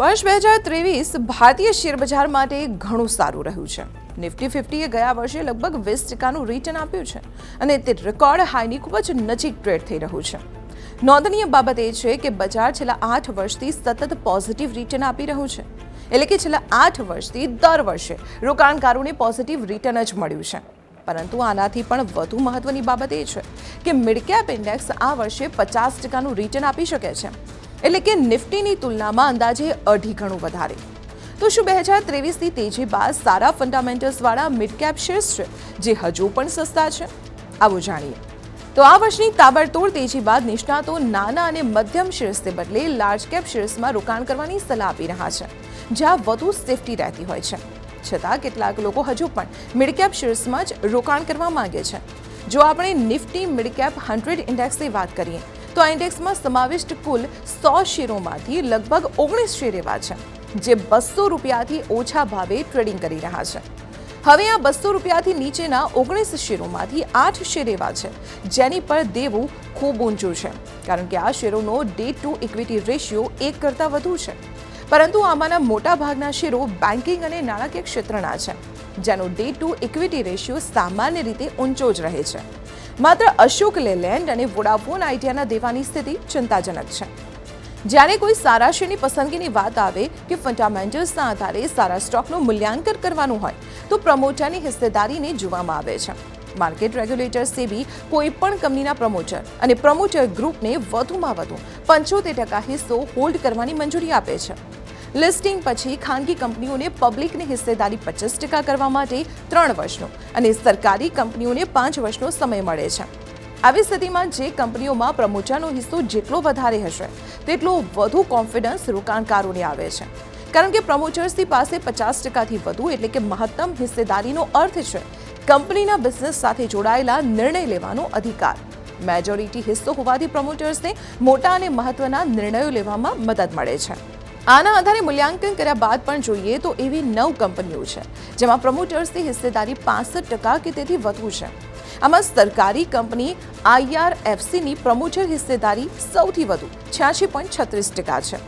વર્ષ બે હજાર ત્રેવીસ ભારતીય શેરબજાર માટે ઘણું સારું રહ્યું છે. નિફ્ટી ફિફ્ટીએ ગયા વર્ષે લગભગ વીસ ટકાનું રિટર્ન આપ્યું છે અને તે રેકોર્ડ હાઈની ખૂબ જ નજીક ટ્રેડ થઈ રહ્યું છે. નોંધનીય બાબત એ છે કે બજાર છેલ્લા આઠ વર્ષથી સતત પોઝિટિવ રિટર્ન આપી રહ્યું છે. એટલે કે છેલ્લા આઠ વર્ષથી દર વર્ષે રોકાણકારોને પોઝિટિવ રિટર્ન જ મળ્યું છે. પરંતુ આનાથી પણ વધુ મહત્વની બાબત એ છે કે મિડકેપ ઇન્ડેક્સ આ વર્ષે પચાસ ટકાનું રિટર્ન આપી શકે છે. એટલે કે નિફ્ટીની તુલનામાં અંદાજે અઢી ગણું વધારે. તો શું બે હજાર ત્રેવીસની તેજી બાદ સારા ફંડામેન્ટલ્સવાળા મિડકેપ શેર્સ છે, જે હજુ પણ સસ્તા છે? આવું જાણીએ. તો આ વર્ષની તાબડતોડ તેજી બાદ નિષ્ણાતો નાના અને મધ્યમ શેર્સને બદલે લાર્જ કેપ શેર્સમાં રોકાણ કરવાની સલાહ આપી રહ્યા છે, જ્યાં વધુ સેફટી રહેતી હોય છે. છતાં કેટલાક લોકો હજુ પણ મિડકેપ શેર્સમાં જ રોકાણ કરવા માંગે છે. જો આપણે નિફ્ટી મિડકેપ હંડ્રેડ ઇન્ડેક્સની વાત કરીએ તો આ ઇન્ડેક્સમાં સમાવિષ્ટ કુલ સો શેરોમાંથી લગભગ ઓગણીસ શેર એવા છે, જે બસો રૂપિયાથી ઓછા ભાવે ટ્રેડિંગ કરી રહ્યા છે. હવે આ બસો રૂપિયાથી નીચેના ઓગણીસ શેરોમાંથી આઠ શેર એવા છે, જેની પર દેવું ખૂબ ઊંચું છે, કારણ કે આ શેરોનો ડે ટુ ઇક્વિટી રેશિયો એક કરતાં વધુ છે. પરંતુ આમાંના મોટા ભાગના શેરો બેન્કિંગ અને નાણાકીય ક્ષેત્રના છે, જેનો ડે ટુ ઇક્વિટી રેશિયો સામાન્ય રીતે ઊંચો જ રહે છે. માત્ર અશોક લેલેન્ડ અને વોડાફોન આઈડિયાના દેવાની સ્થિતિ ચિંતાજનક છે. જ્યારે કોઈ સારા શેરની પસંદગીની વાત આવે કે ફંડામેન્ટલ્સના આધારે સારા સ્ટોકનું મૂલ્યાંકન કરવાનું હોય, તો પ્રમોટરની હિસ્સેદારીને જોવામાં આવે છે. માર્કેટ રેગ્યુલેટર સેબી કોઈ પણ કંપનીના પ્રમોટર અને પ્રમોટર ગ્રુપને વધુમાં વધુ પંચોતેર ટકા હિસ્સો હોલ્ડ કરવાની મંજૂરી આપે છે. લિસ્ટિંગ પછી ખાનગી કંપનીઓને પબ્લિકની હિસ્સેદારી પચાસ ટકા કરવા માટે ત્રણ વર્ષનો અને સરકારી કંપનીઓને પાંચ વર્ષનો સમય મળે છે. આવી સ્થિતિમાં જે કંપનીઓમાં પ્રમોચરનો હિસ્સો જેટલો વધારે હશે, તેટલો વધુ કોન્ફિડન્સ રોકાણકારોને આવે છે. કારણ કે પ્રમોચર્સની પાસે પચાસ ટકાથી વધુ એટલે કે મહત્તમ હિસ્સેદારીનો અર્થ છે, કંપનીના બિઝનેસ સાથે જોડાયેલા નિર્ણય લેવાનો અધિકાર. મેજોરિટી હિસ્સો હોવાથી પ્રમોટર્સને મોટા અને મહત્વના નિર્ણયો લેવામાં મદદ મળે છે. આના આધારે મૂલ્યાંકન કર્યા બાદ પણ જોઈએ તો એવી નવ કંપનીઓ છે, જેમાં પ્રમોટર્સની હિસ્સેદારી પાસઠ ટકા કે તેથી વધુ છે. આમાં સરકારી કંપની આઈઆરએફસીની પ્રમોટર હિસ્સેદારી સૌથી વધુ, છ્યાસી પોઈન્ટ છત્રીસ ટકા છે.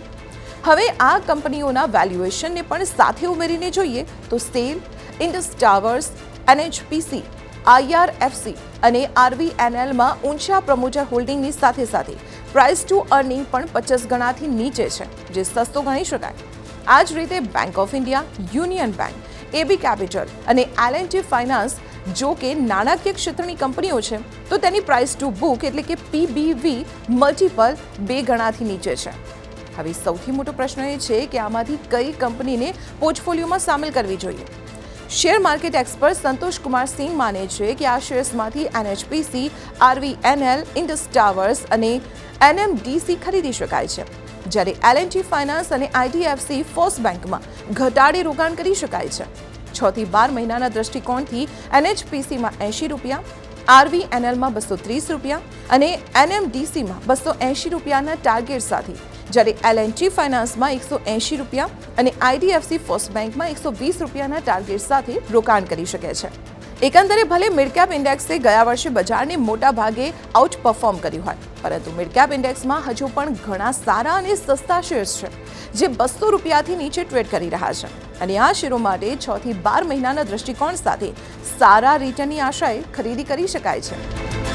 હવે આ કંપનીઓના વેલ્યુએશનને પણ સાથે ઉમેરીને જોઈએ તો SAIL, Indus Towers, NHPC IRFC અને આરવીએનએલમાં ઊંચા પ્રમોટર હોલ્ડિંગની સાથે સાથે પ્રાઇસ ટુ અર્નિંગ પણ પચાસ ગણાથી નીચે છે, જે સસ્તો ગણી શકાય. આ જ રીતે Bank of India Union Bank AB Capital અને એલએનટી ફાઇનાન્સ જો કે નાણાકીય ક્ષેત્રની કંપનીઓ છે, તો તેની પ્રાઇસ ટુ બુક એટલે કે પીબીવી મલ્ટીપલ બે ગણાથી નીચે છે. હવે સૌથી મોટો પ્રશ્ન એ છે કે આમાંથી કઈ કંપનીને પોર્ટફોલિયોમાં સામેલ કરવી જોઈએ? Share market expert Santosh Kumar Singh માને છે કે આ શેર્સમાંથી એનએચપીસી આરવીએનએલ ઇન્ડસ ટાવર્સ અને એનએમડીસી ખરીદી શકાય છે. જ્યારે એલએનટી ફાઇનાન્સ અને આઈડીએફસી ફર્સ્ટ બેંકમાં ઘટાડે રોકાણ કરી શકાય છે. છ થી બાર મહિનાના દ્રષ્ટિકોણથી એનએચપીસીમાં એંશી રૂપિયા આરવીએનએલમાં બસો ત્રીસ રૂપિયા અને એનએમડીસીમાં બસો એંશી રૂપિયાના ટાર્ગેટ સાથે જ્યારે એલ એન્ડ ટી ફાઇનાન્સમાં એકસો એંશી રૂપિયા અને આઈડીએફસી ફર્સ્ટ બેંકમાં એકસો વીસ રૂપિયાના ટાર્ગેટ સાથે રોકાણ કરી શકે છે. એકંદરે ભલે મિડકેપ ઇન્ડેક્સે ગયા વર્ષે બજારને મોટા ભાગે આઉટ પરફોર્મ કર્યું હોય, પરંતુ મિડકેપ ઇન્ડેક્સમાં હજુ પણ ઘણા સારા અને સસ્તા શેર્સ છે, જે બસો રૂપિયાથી નીચે ટ્રેડ કરી રહ્યા છે. અને આ શેરો માટે છ થી બાર મહિનાના દ્રષ્ટિકોણ સાથે સારા રિટર્નની આશાએ ખરીદી કરી શકાય છે.